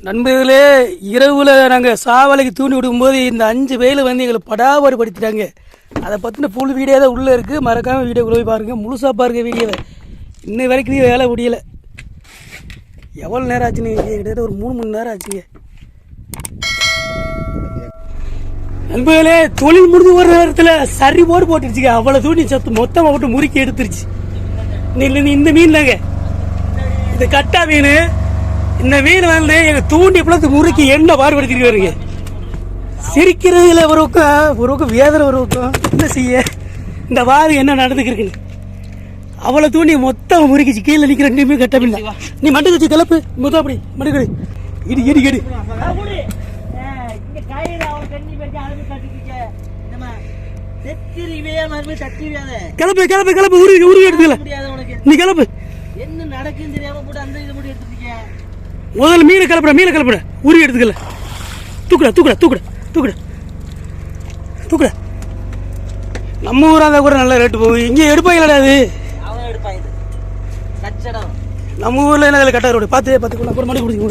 நண்பர்களே இரவில் நாங்கள் சாவலைக்கு தூண்டி விடும்போது இந்த அஞ்சு வேலை வந்து எங்களை படாபாடு படுத்திட்டாங்க அதை பற்றின ஃபுல் வீடியோ தான் உள்ளே இருக்குது மறக்காமல் வீடியோ போய் பாருங்கள் முழுசாக பாருங்க வீடியோவை இன்னை வரைக்கும் நீ வேலை முடியலை. எவ்வளோ நேரம் ஆச்சுன்னு கிட்டத்தட்ட ஒரு மூணு மணி நேரம் ஆச்சுங்க. நண்பர்களே தொழில் முடிஞ்சு ஒரு நேரத்தில் சரி போடு போட்டுருச்சுங்க. அவ்வளோ தூணி சத்து மொத்தமாக விட்டு முறுக்கி எடுத்துருச்சு. இந்த- இந்த- மீன் தாங்க. இந்த கட்டா மீன். இந்த மீன் வந்து எங்க தூண்டி பிளத்து முறுக்கி என்ன பாடுபடுத்திட்டு வருங்க. சிரிக்கிறதுல ஒரு பக்கம் ஒரு பக்கம் வேதனை ஒரு பக்கம். என்ன செய்ய? இந்த வாரு என்ன நடந்துக்கிருக்குன்னு அவளை தூண்டி மொத்தம் முறுக்கிச்சு. கீழே நிற்கிற ரெண்டு மீன் கட்ட நீ மண்டு கட்சி கிளப்பு. மொத்தம் அப்படி மண்டு கடி இடி இடி இடி. கிளப்பு கிளப்பு கிளப்பு. உருவி உருவி எடுத்துக்கல. நீ கிளப்பு. என்ன நடக்குன்னு தெரியாம போட்டு அந்த இது மட்டும் எடுத்துருக்கீங்க முதல்ல மீனை கிளப்புற மீனை கிளப்புற உருவி எடுத்துக்கல. தூக்குடா தூக்குடா தூக்குடா தூக்குடா. தூக்குடா. நம்ம ஊரா இருந்தா கூட நல்ல ரேட்டு போகும் இங்கே அது? எடுப்பான் இது. கச்சடம். நம்ம ஊர்ல என்ன கட்ட ரோடு பார்த்து பார்த்து அப்புறம் மணி கொடுங்க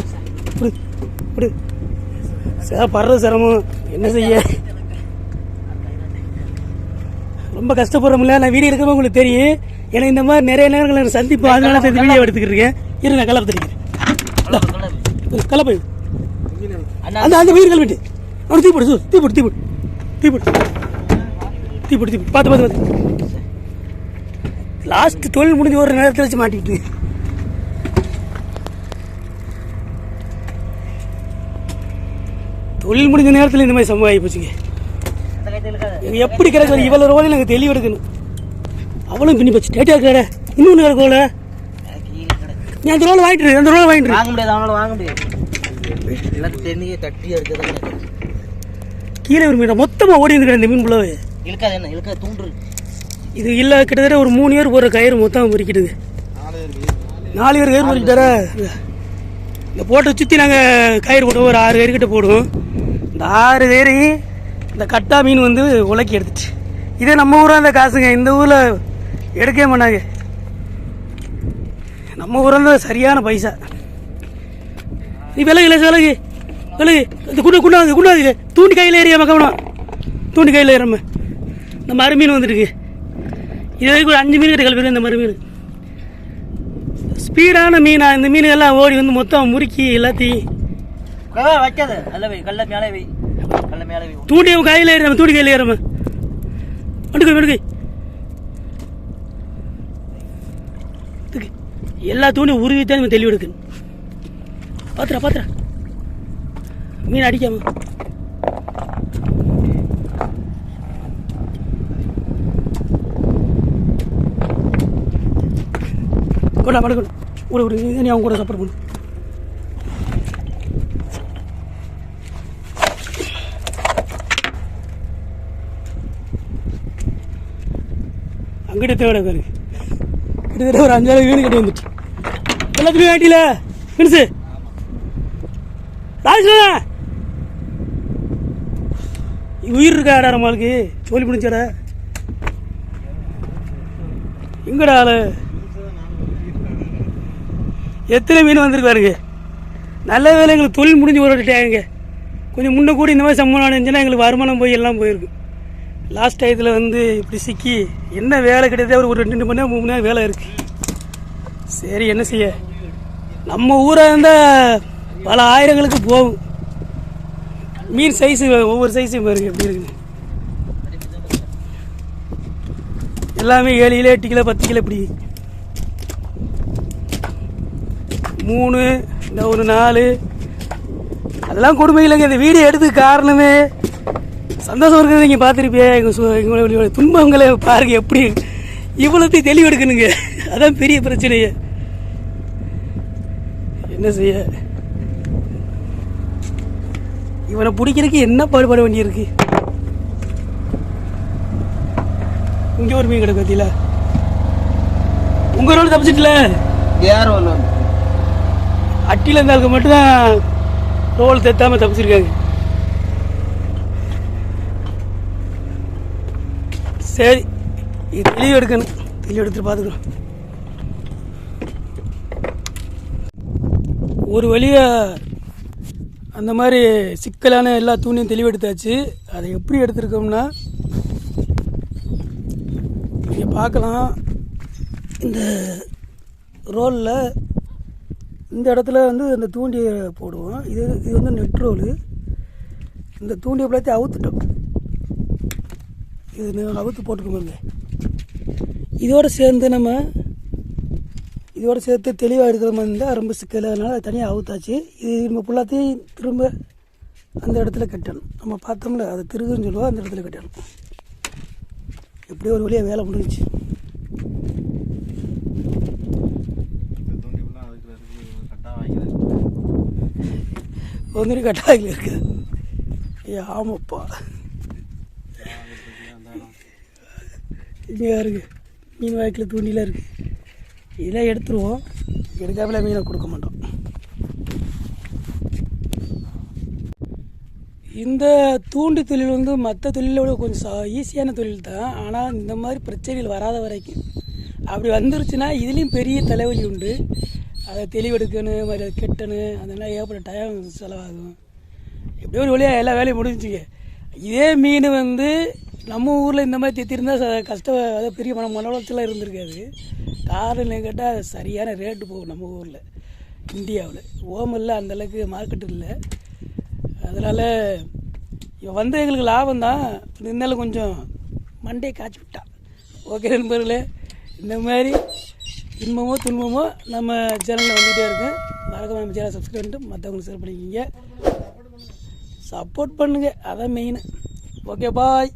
கொடு. கொடு சே படுறது சிரமம். என்ன செய்ய? ரொம்ப கஷ்டப்படுறோம்ல நான் வீடியோ எடுக்கிறப்ப உங்களுக்கு தெரியும். எனக்கு இந்த மாதிரி நிறைய நேரங்கள் சந்திப்பு அதனால சேர்ந்து வீடியோ எடுத்துக்கிட்டு இருக்கேன். இரு நான் கலப்பு தெரிவிக்கிறேன் கலப்பை அந்த அந்த வீடு கல்விட்டு அவன் தீ போடு தீ போடு தீ போடு. தீ போடு. தீ போடு தீ பார்த்து பார்த்து பார்த்து. லாஸ்ட் தொழில் முடிஞ்சு ஒரு நேரத்தில் வச்சு மாட்டிக்கிட்டு. தொழில் முடிஞ்ச நேரத்தில் இந்த மாதிரி சம்பவம் ஆகி போச்சுங்க. எப்படி கிடக்குது? இவ்வளோ ரோலையும் எனக்கு தெளிவு எடுக்கணும். அவளும் பின்னி போச்சு டேட்டா கடை இன்னொன்று கிடக்கும்ல கீழே கிடக்கு நீ அந்த ரோலை வாங்கிட்டு அந்த ரோலை வாங்கிட்டு. வாங்க முடியாது அவனால வாங்க முடியாது. எல்லாத்தையும் தென்னியே தட்டி எடுக்கிறது கீழே ஒரு மீன் மொத்தமாக ஓடி இருக்கிற இந்த மீன் புள்ளவே இழுக்காது என்ன இழுக்காது தூண்டு இது இல்லை கிட்டத்தட்ட ஒரு மூணு பேர் போகிற கயிறு மொத்தம் முறிக்கிடுது நாலு பேர் கயிறு முறிக்கிட்டாரா? இந்த போட்டை சுற்றி நாங்கள் கயிறு போடுவோம் ஒரு ஆறு கயிறு கிட்ட போடுவோம். இந்த ஆறு கயிறு இந்த கட்டா மீன் வந்து உலக்கி எடுத்துச்சு. இதே நம்ம ஊராக இருந்த காசுங்க இந்த ஊரில் எடுக்கவே மாட்டாங்க. நம்ம இருந்தால் சரியான பைசா. நீ விலகு இல்லை விலகு. விலகு. இந்த குண்டா குண்டாது குண்டாது தூண்டி கையில் ஏறியாம கவனம் தூண்டி கையில் ஏறாம இந்த மறு மீன் வந்துருக்கு இது வரைக்கும் ஒரு அஞ்சு மீன் கிட்ட கிளப்பிடுறேன் இந்த மறு மீன். ஸ்பீடான மீனா இந்த மீன் எல்லாம் ஓடி வந்து மொத்தம் முறுக்கி எல்லாத்தையும். வைக்காத. கல்ல மேலே வை. கல்ல மேலே வை. தூண்டி கையில் ஏறாம தூண்டி கையில் ஏறாம வண்டுக்கை வண்டுக்கை எல்லா தூணியும் உருவி தான் இவன் தெளிவு எடுக்கணும் பாத்துறா பாத்துறா. மீன் அடிக்காம. கொண்டா படுக்கணும் ஒரு ஒரு நீ அவங்க கூட சப்போர்ட் பண்ணு. அங்கிட்ட தேவை பாருங்க கிட்டத்தட்ட ஒரு அஞ்சாறு வீடு கட்டி வந்துட்டு. எல்லாத்துலேயும் வேட்டியில மின்சு. ராஜா உயிர் இருக்காடா நம்மளுக்கு சோழி முடிச்சாடா எங்கடா ஆளு? எத்தனை மீன் வந்திருக்கு பாருங்க. நல்ல வேலை எங்களுக்கு தொழில் முடிஞ்சு ஒரு டேங்க கொஞ்சம் முன்ன கூடி இந்த மாதிரி சம்பளம் இருந்துச்சுன்னா எங்களுக்கு வருமானம் போய் எல்லாம் போயிருக்கு. லாஸ்ட் டயத்தில் வந்து இப்படி சிக்கி என்ன வேலை கிடையாது ஒரு ஒரு ரெண்டு மணி நேரம் மூணு மணி நேரம் வேலை இருக்குது சரி என்ன செய்ய? நம்ம ஊராக இருந்தால் பல ஆயிரங்களுக்கு போகும். மீன் சைஸு ஒவ்வொரு சைஸும் பாருங்க எப்படி இருக்குது எல்லாமே ஏழு கிலோ எட்டு கிலோ பத்து கிலோ இப்படி. மூணு இந்த ஒரு நாலு. அதெல்லாம் கொடுமை இல்லைங்க இந்த வீடியோ எடுத்து காரணமே சந்தோஷம் இருக்கிறது நீங்கள் பார்த்துருப்பியே எங்களுடைய துன்பங்களை பாருங்க எப்படி இவ்வளோத்தையும் தெளிவு எடுக்கணுங்க அதான் பெரிய பிரச்சனையே. என்ன செய்ய? இவனை பிடிக்கிறதுக்கு என்ன பாடுபட வேண்டியிருக்கு? இங்கே ஒரு மீன் கிடக்கு பத்தியில உங்கள் ரோடு தப்பிச்சிட்டல? யார் ஒன்று அட்டியில் இருந்த ஆளுக்கு மட்டும்தான் ரோல் தெத்தாமல் தப்பிச்சிருக்காங்க. சரி. இது தெளிவு எடுக்கணும். தெளிவு எடுத்துட்டு பார்த்துக்கலாம் ஒரு வழியாக அந்த மாதிரி சிக்கலான எல்லா தூணியும் தெளிவெடுத்தாச்சு அதை எப்படி எடுத்திருக்கோம்னா நீங்கள் பார்க்கலாம் இந்த ரோலில் இந்த இடத்துல வந்து இந்த தூண்டியை போடுவோம். இது இது வந்து நெட் ரோலு இந்த தூண்டியை பிள்ளைத்தி அவுத்துட்டோம். இது அவுத்து போட்டுக்கோங்க இதோடு சேர்ந்து நம்ம இதோடு சேர்த்து தெளிவாக எடுக்கிற மாதிரி இருந்தால் ரொம்ப சிக்கல். அதனால் அது தனியாக அவுத்தாச்சு. இது நம்ம ஃபுல்லாத்தையும் திரும்ப அந்த இடத்துல கட்டணும். நம்ம பார்த்தோம்ல அதை திருகுன்னு சொல்லுவோம் அந்த இடத்துல கட்டணும். எப்படியோ ஒரு வழியாக வேலை முடிஞ்சிச்சு. இந்த கட்டாயில் இருக்குது ஐயா ஆமாப்பா. இங்கே இருக்குது மீன் வாய்க்கில் தூண்டிலாம் இருக்குது இதெல்லாம் எடுத்துருவோம். எடுக்காமல மீனை கொடுக்க மாட்டோம். இந்த தூண்டு தொழில் வந்து மற்ற தொழிலை விட கொஞ்சம் ஈஸியான தொழில் தான். ஆனால் இந்த மாதிரி பிரச்சனைகள் வராத வரைக்கும் அப்படி வந்துருச்சுன்னா இதுலேயும் பெரிய தலைவலி உண்டு. அதை தெளிவெடுக்கணும் மாதிரி அதை கெட்டணும். அதெல்லாம் ஏகப்பட்ட டைம் செலவாகும். எப்படியோ ஒரு வழியாக எல்லா வேலையும் முடிஞ்சுங்க. இதே மீன் வந்து நம்ம ஊரில் இந்த மாதிரி தெத்திருந்தா ச- கஷ்டம் அதாவது பெரிய மன மன இருந்திருக்காது. காரணம் கேட்டால் சரியான ரேட்டு போகும் நம்ம ஊரில். இந்தியாவில். ஓம் இல்லை அந்தளவுக்கு மார்க்கெட் இல்லை. அதனால் இவன் வந்து எங்களுக்கு லாபம் தான் இருந்தாலும் கொஞ்சம் மண்டையை காய்ச்சி விட்டான் ஓகே நண்பர்களே இந்த மாதிரி இன்பமோ துன்பமோ நம்ம சேனலில் வந்துகிட்டே இருக்கேன் மறக்காம நம்ம சேனலை சப்ஸ்கிரைப் பண்ணிட்டு மற்றவங்களுக்கு ஷேர் பண்ணிக்கிங்க. சப்போர்ட் பண்ணுங்கள் அதான் மெயின் ஓகே பாய்